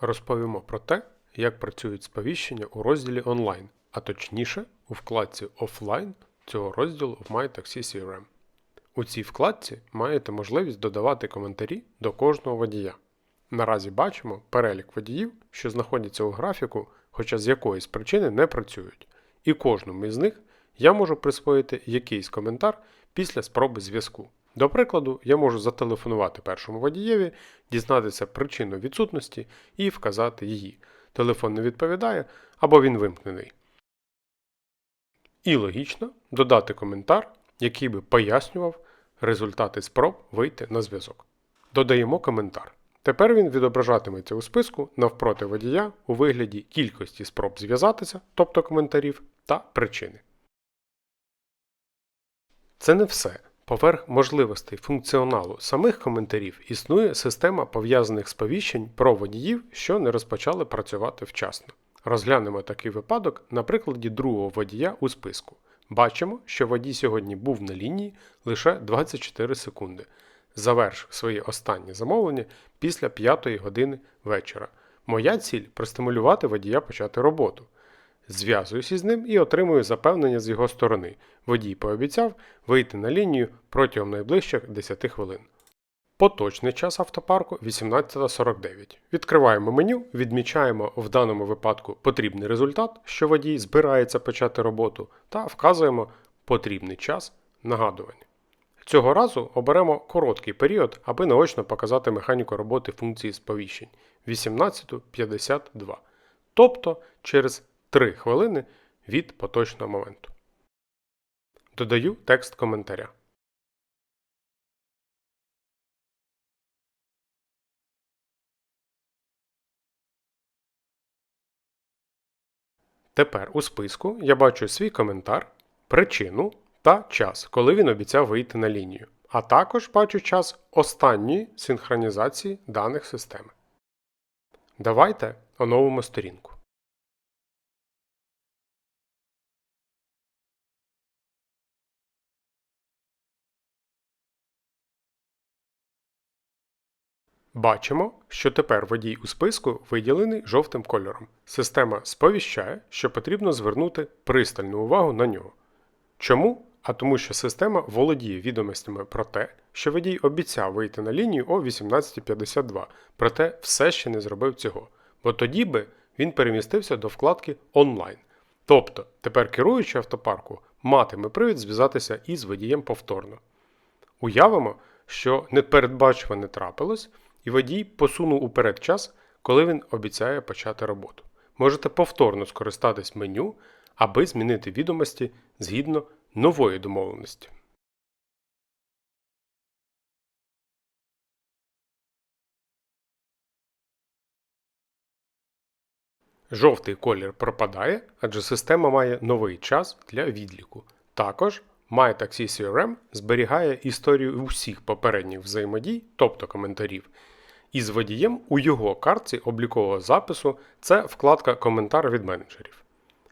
Розповімо про те, як працюють сповіщення у розділі онлайн, а точніше у вкладці Offline цього розділу в MyTaxi CRM. У цій вкладці маєте можливість додавати коментарі до кожного водія. Наразі бачимо перелік водіїв, що знаходяться у графіку, хоча з якоїсь причини не працюють, і кожному із них я можу присвоїти якийсь коментар після спроби зв'язку. До прикладу, я можу зателефонувати першому водієві, дізнатися причину відсутності і вказати її. Телефон не відповідає або він вимкнений. І логічно додати коментар, який би пояснював результати спроб вийти на зв'язок. Додаємо коментар. Тепер він відображатиметься у списку навпроти водія у вигляді кількості спроб зв'язатися, тобто коментарів, та причини. Це не все. Поверх можливостей функціоналу самих коментарів існує система пов'язаних сповіщень про водіїв, що не розпочали працювати вчасно. Розглянемо такий випадок на прикладі другого водія у списку. Бачимо, що водій сьогодні був на лінії лише 24 секунди. Завершив своє останнє замовлення після 5 години вечора. Моя ціль простимулювати водія почати роботу. Зв'язуюся з ним і отримую запевнення з його сторони. Водій пообіцяв вийти на лінію протягом найближчих 10 хвилин. Поточний час автопарку 18.49. Відкриваємо меню, відмічаємо в даному випадку потрібний результат, що водій збирається почати роботу, та вказуємо потрібний час нагадування. Цього разу оберемо короткий період, аби наочно показати механіку роботи функції сповіщень 18.52. Тобто через 3 хвилини від поточного моменту. Додаю текст коментаря. Тепер у списку я бачу свій коментар, причину та час, коли він обіцяв вийти на лінію, а також бачу час останньої синхронізації даних системи. Давайте оновимо сторінку. Бачимо, що тепер водій у списку виділений жовтим кольором. Система сповіщає, що потрібно звернути пристальну увагу на нього. Чому? А тому, що система володіє відомостями про те, що водій обіцяв вийти на лінію о 18.52, проте все ще не зробив цього, бо тоді би він перемістився до вкладки онлайн. Тобто, тепер керуючий автопарку матиме привід зв'язатися із водієм повторно. Уявимо, що непередбачуване трапилось, і водій посунув уперед час, коли він обіцяє почати роботу. Можете повторно скористатись меню, аби змінити відомості згідно нової домовленості. Жовтий колір пропадає, адже система має новий час для відліку. Також MyTaxi CRM зберігає історію усіх попередніх взаємодій, тобто коментарів, із водієм у його картці облікового запису це вкладка Коментар від менеджерів,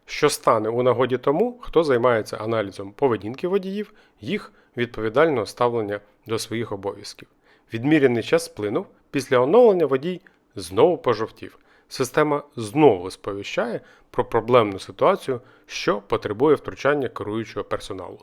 що стане у нагоді тому, хто займається аналізом поведінки водіїв, їх відповідального ставлення до своїх обов'язків. Відміряний час сплинув, після оновлення водій знову пожовтів. Система знову сповіщає про проблемну ситуацію, що потребує втручання керуючого персоналу.